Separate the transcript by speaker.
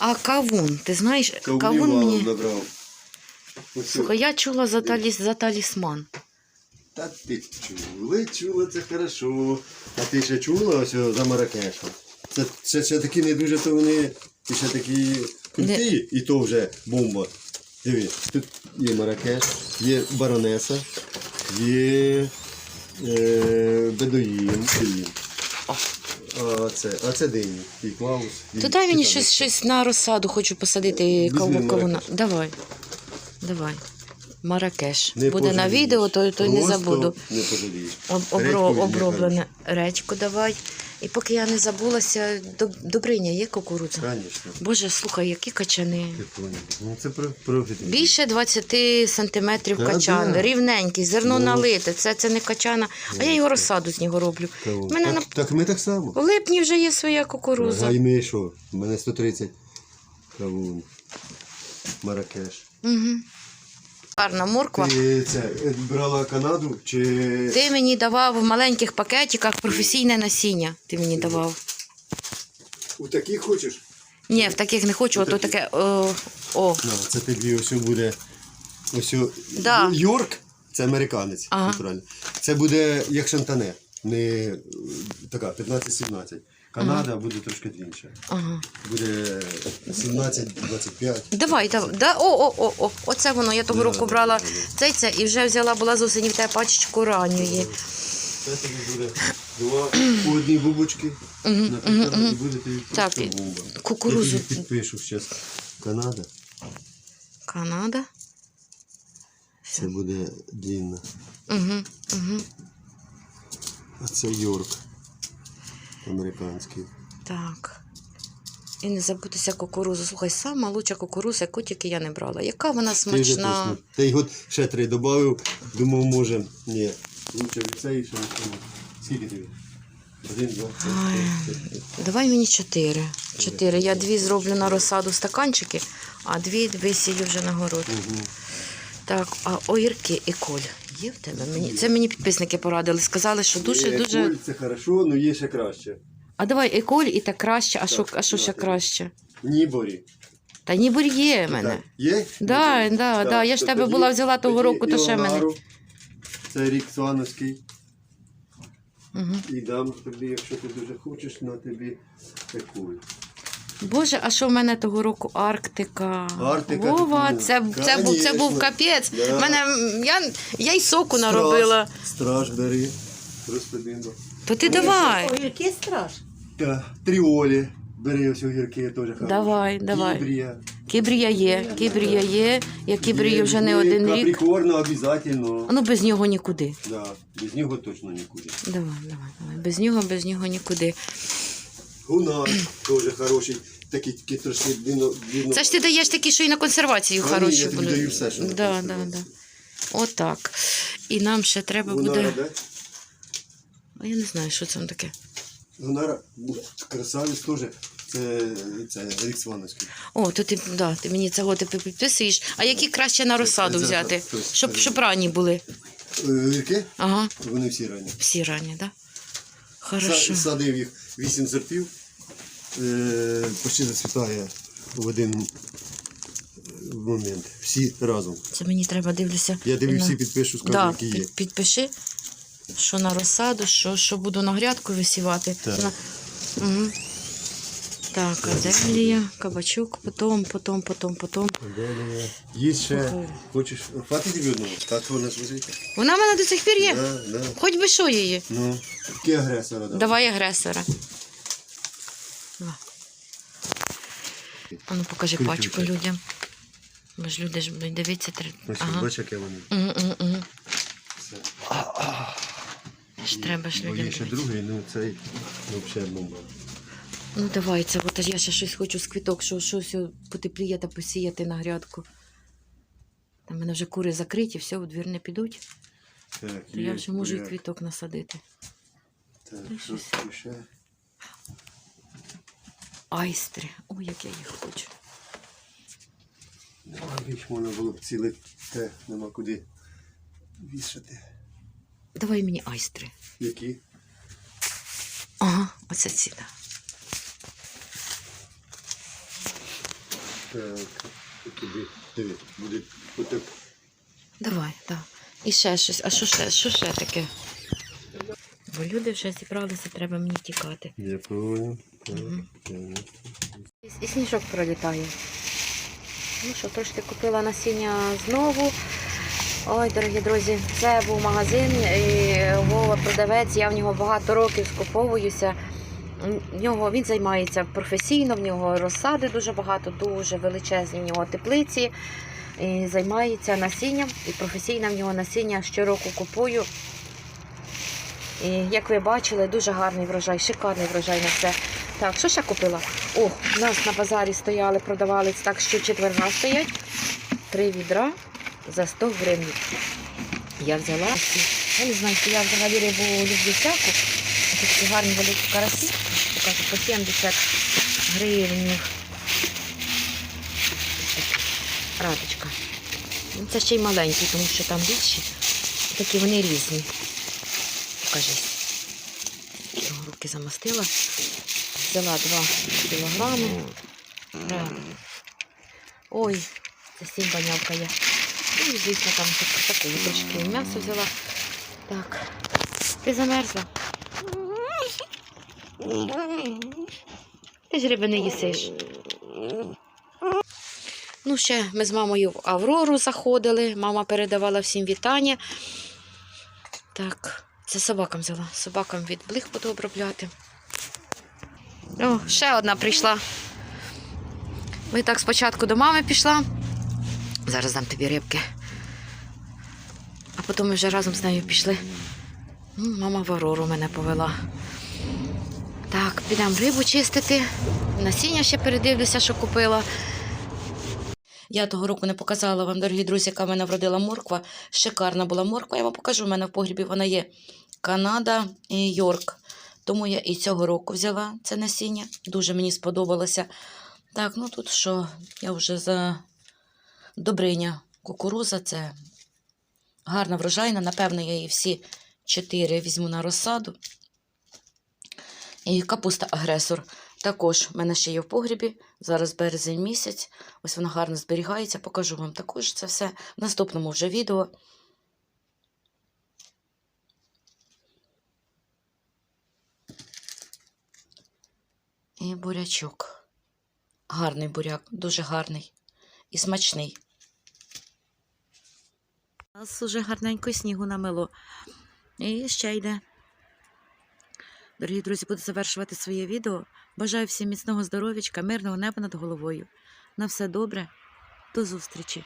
Speaker 1: А кавун, ти знаєш,
Speaker 2: Кавунів
Speaker 1: кавун
Speaker 2: валом
Speaker 1: мені.
Speaker 2: набрав. Ось
Speaker 1: Слухай, я чула за, таліс, за талісман.
Speaker 2: Та ти чули, чула, це хорошо. А ти ще чула ось о, за Маракешем? Це ще, ще такі не дуже, то вони і ще такі круті, і то вже бомба. Диви, тут є Маракеш, є баронеса, є е, бедуїн. Бедуїн. А це, а це дині. І Клаус. і
Speaker 1: То дай мені щось, щось на розсаду, хочу посадити
Speaker 2: Візьми
Speaker 1: каву, кавуна.
Speaker 2: Маракеш.
Speaker 1: Давай. Давай. Маракеш.
Speaker 2: Не
Speaker 1: Буде на
Speaker 2: пожалієш.
Speaker 1: відео, то, то й не
Speaker 2: Просто
Speaker 1: забуду.
Speaker 2: Не пожалієш.
Speaker 1: Об,
Speaker 2: Редьку
Speaker 1: обро, оброблене речку давай. І поки я не забулася, добриня є кукурудза.
Speaker 2: Звісно.
Speaker 1: Боже, слухай, які качани.
Speaker 2: Ну це про, про
Speaker 1: Більше 20 сантиметрів
Speaker 2: Та
Speaker 1: качан,
Speaker 2: да.
Speaker 1: рівненький, зерно
Speaker 2: Ну.
Speaker 1: налите. Це, це не качана, а я його розсаду з нього роблю. Мене
Speaker 2: так, так ми так само.
Speaker 1: В липні вже є своя кукурудза.
Speaker 2: А і ми що? У мене 130 кавун. Маракеш.
Speaker 1: Угу. Гарна морква.
Speaker 2: Ти це е, брала Канаду чи
Speaker 1: Ти мені давав в маленьких пакетиках професійне насіння. Ти мені давав.
Speaker 2: у таких хочеш?
Speaker 1: Ні, в таких не хочу, ото таке. О, о.
Speaker 2: На, це тобі ось буде. Ось
Speaker 1: Да.
Speaker 2: Йорк, це американець,
Speaker 1: Ага.
Speaker 2: Це буде як шантане, не така 15-17. Канада буде трошки інша.
Speaker 1: Ага.
Speaker 2: Буде 17-25.
Speaker 1: Давай, давай. Да, о, о, о, о. Оце воно. Я того
Speaker 2: Да,
Speaker 1: року
Speaker 2: да,
Speaker 1: брала
Speaker 2: да, да.
Speaker 1: цей це і вже взяла була з осені в тебе пачечку ранньої.
Speaker 2: Це тобі буде два по одній бубочки. Наприклад, і буде тобі
Speaker 1: Так,
Speaker 2: просто
Speaker 1: і
Speaker 2: бомба.
Speaker 1: кукурудзу.
Speaker 2: Я тобі підпишу зараз. Канада.
Speaker 1: Канада.
Speaker 2: Це буде длінна.
Speaker 1: Угу, угу.
Speaker 2: А це Йорк. Американський.
Speaker 1: Так. І не забутися кукурузу. Слухай, сама лучша кукуруза, яку тільки я не брала. Яка вона смачна.
Speaker 2: Та й от ще три додав. Думав, може. Ні. Лучше від цієї, що не. Скільки тобі? Один, два, три, чотири.
Speaker 1: Давай мені чотири. Чотири. Я дві зроблю на розсаду стаканчики, а дві висію вже на город.
Speaker 2: Мгм.
Speaker 1: Так, а огірки і коль. Є в тебе? Мені це мені підписники порадили. Сказали, що дуже
Speaker 2: Є
Speaker 1: дуже.
Speaker 2: коль, Це хорошо, але є ще краще.
Speaker 1: А давай і коль, і так краще. А що, а що ще краще?
Speaker 2: Ніборі.
Speaker 1: Та ніби є в мене.
Speaker 2: Так, Є?
Speaker 1: Да,
Speaker 2: Ніборі?
Speaker 1: да, да. Я ж тебе
Speaker 2: тоді-
Speaker 1: була взяла того
Speaker 2: тоді
Speaker 1: року, то ще мене.
Speaker 2: Це рік Свановський.
Speaker 1: Угу.
Speaker 2: І дам тобі, якщо ти дуже хочеш, на тобі екуль.
Speaker 1: Боже, а що в мене того року Арктика?
Speaker 2: Арктика
Speaker 1: Вова,
Speaker 2: тут,
Speaker 1: це,
Speaker 2: ну,
Speaker 1: це, був, це був капець.
Speaker 2: Да.
Speaker 1: Мене, я, я й соку наробила.
Speaker 2: Страж, страж бери. Розподібно.
Speaker 1: То ти давай.
Speaker 3: Ой, який страж.
Speaker 2: Та, тріолі. Бери ось огірки, теж хороші.
Speaker 1: Давай, давай.
Speaker 2: Кібрія.
Speaker 1: Кібрія є, кібрія є. Я кібрію вже не один рік.
Speaker 2: Каприкорно обов'язково.
Speaker 1: Ну без нього нікуди.
Speaker 2: Да, без нього точно нікуди.
Speaker 1: Давай, давай, давай. Без нього, без нього нікуди.
Speaker 2: Гунар теж хороший. Такий, такий трошки длинно, длинно.
Speaker 1: Це ж ти даєш такі, що і на консервацію
Speaker 2: А, ні,
Speaker 1: хороші
Speaker 2: я тобі
Speaker 1: будуть.
Speaker 2: даю все, що на
Speaker 1: да, да,
Speaker 2: консервацію.
Speaker 1: Отак. І нам ще треба
Speaker 2: Гунара,
Speaker 1: буде.
Speaker 2: да?
Speaker 1: А я не знаю, що це таке.
Speaker 2: Гунара, ну, красавець теж. Це, це рік Свановський.
Speaker 1: О, то ти, да, ти мені цього ти підписуєш. А які краще на розсаду
Speaker 2: це-
Speaker 1: взяти?
Speaker 2: це-
Speaker 1: Щоб,
Speaker 2: це-
Speaker 1: щоб ранні були.
Speaker 2: Е,
Speaker 1: Ага,
Speaker 2: Вони всі ранні.
Speaker 1: всі ранні, так? Да?
Speaker 2: Са-
Speaker 1: Хорошо.
Speaker 2: Садив їх вісім сортів. Е, почти зацвітає в один е, момент. Всі разом.
Speaker 1: Це мені треба дивлюся.
Speaker 2: Я
Speaker 1: на-
Speaker 2: всі підпишу, скажу,
Speaker 1: да,
Speaker 2: які є.
Speaker 1: підпиши, що на розсаду, що, що буду на грядку висівати.
Speaker 2: Так.
Speaker 1: На... Угу. Так, аделія, кабачок, потом, потом, потом, потом.
Speaker 2: Далі. Є ще.
Speaker 1: Слухай.
Speaker 2: Хочеш. Хватить тобі одного? Так вона лежить.
Speaker 1: Вона в мене до сих пір є.
Speaker 2: Да, да.
Speaker 1: Хоч би що її.
Speaker 2: Ну, який агресора дав.
Speaker 1: Давай агресора. А ну покажи
Speaker 2: Крутю
Speaker 1: пачку
Speaker 2: це.
Speaker 1: людям. Бо ж люди ж будуть дивитися. Три...
Speaker 2: Ось,
Speaker 1: Ага.
Speaker 2: бач, яке.
Speaker 1: Угу, угу, угу.
Speaker 2: Все.
Speaker 1: Ж треба ж
Speaker 2: Бо
Speaker 1: людям.
Speaker 2: є ще
Speaker 1: дивитися.
Speaker 2: другий, ну цей ну, взагалі бомба.
Speaker 1: Ну давай, це от я ще щось хочу з квіток, що щось потепліє та посіяти на грядку. Там в мене вже кури закриті, все, у двір не підуть.
Speaker 2: Так,
Speaker 1: То я
Speaker 2: є
Speaker 1: вже можу і квіток насадити.
Speaker 2: Так, що ще?
Speaker 1: Айстри. Ой, як я їх хочу.
Speaker 2: Їх можна було б ціле те, нема куди вішати.
Speaker 1: Давай мені айстри.
Speaker 2: Які?
Speaker 1: Ага, оце ці. да.
Speaker 2: Так, тобі, диви, буде отак.
Speaker 1: Давай, так. І ще щось. А що ще, що ще таке? Бо люди вже зібралися, треба мені тікати.
Speaker 2: Я понял.
Speaker 1: І- сніжок пролітає. Ну що, трошки купила насіння знову. Ой, дорогі друзі, це був магазин, і Вова продавець, я в нього багато років скуповуюся. В нього він займається професійно, в нього розсади дуже багато, дуже величезні в нього теплиці. І займається насінням, і професійне в нього насіння щороку купую. І як ви бачили, дуже гарний врожай, шикарний врожай на все. Так, що ще купила? О, у нас на базарі стояли, продавали так, що четверга стоять. Три відра за 100 гривень. Я взяла. Я не знаю, що я взагалі рибу люблю всяку. Такі гарні великі карасі. Покажу по 70 гривень. Радочка. Ну, Це ще й маленькі, тому що там більші. Такі вони різні. Покажись. Руки замастила. Взяла 2 кілограми. Ой, це сім банявка є. Ну, і звісно, там так- таке трошки м'ясо взяла. Так. Ти замерзла? Ти ж риби не їсиш. Ну, ще ми з мамою в Аврору заходили. Мама передавала всім вітання. Так, це собакам взяла. Собакам від блих буду обробляти. О, ще одна прийшла. Ми так спочатку до мами пішла. Зараз дам тобі рибки. А потім ми вже разом з нею пішли. Ну, Мама в мене повела. Так, підемо рибу чистити. Насіння ще передивлюся, що купила. Я того року не показала вам, дорогі друзі, яка в мене вродила морква. Шикарна була морква. Я вам покажу. У мене в погрібі вона є Канада і Йорк. Тому я і цього року взяла це насіння. Дуже мені сподобалося. Так, ну тут що, я вже за добриня кукуруза, це гарна врожайна. Напевно, я її всі чотири візьму на розсаду. І капуста агресор. Також в мене ще є в погрібі. Зараз березень місяць. Ось вона гарно зберігається. Покажу вам також це все в наступному вже відео. І бурячок. Гарний буряк, дуже гарний і смачний. У нас уже гарненько снігу намело. І ще йде. Дорогі друзі, буду завершувати своє відео. Бажаю всім міцного здоров'ячка, мирного неба над головою. На все добре. До зустрічі!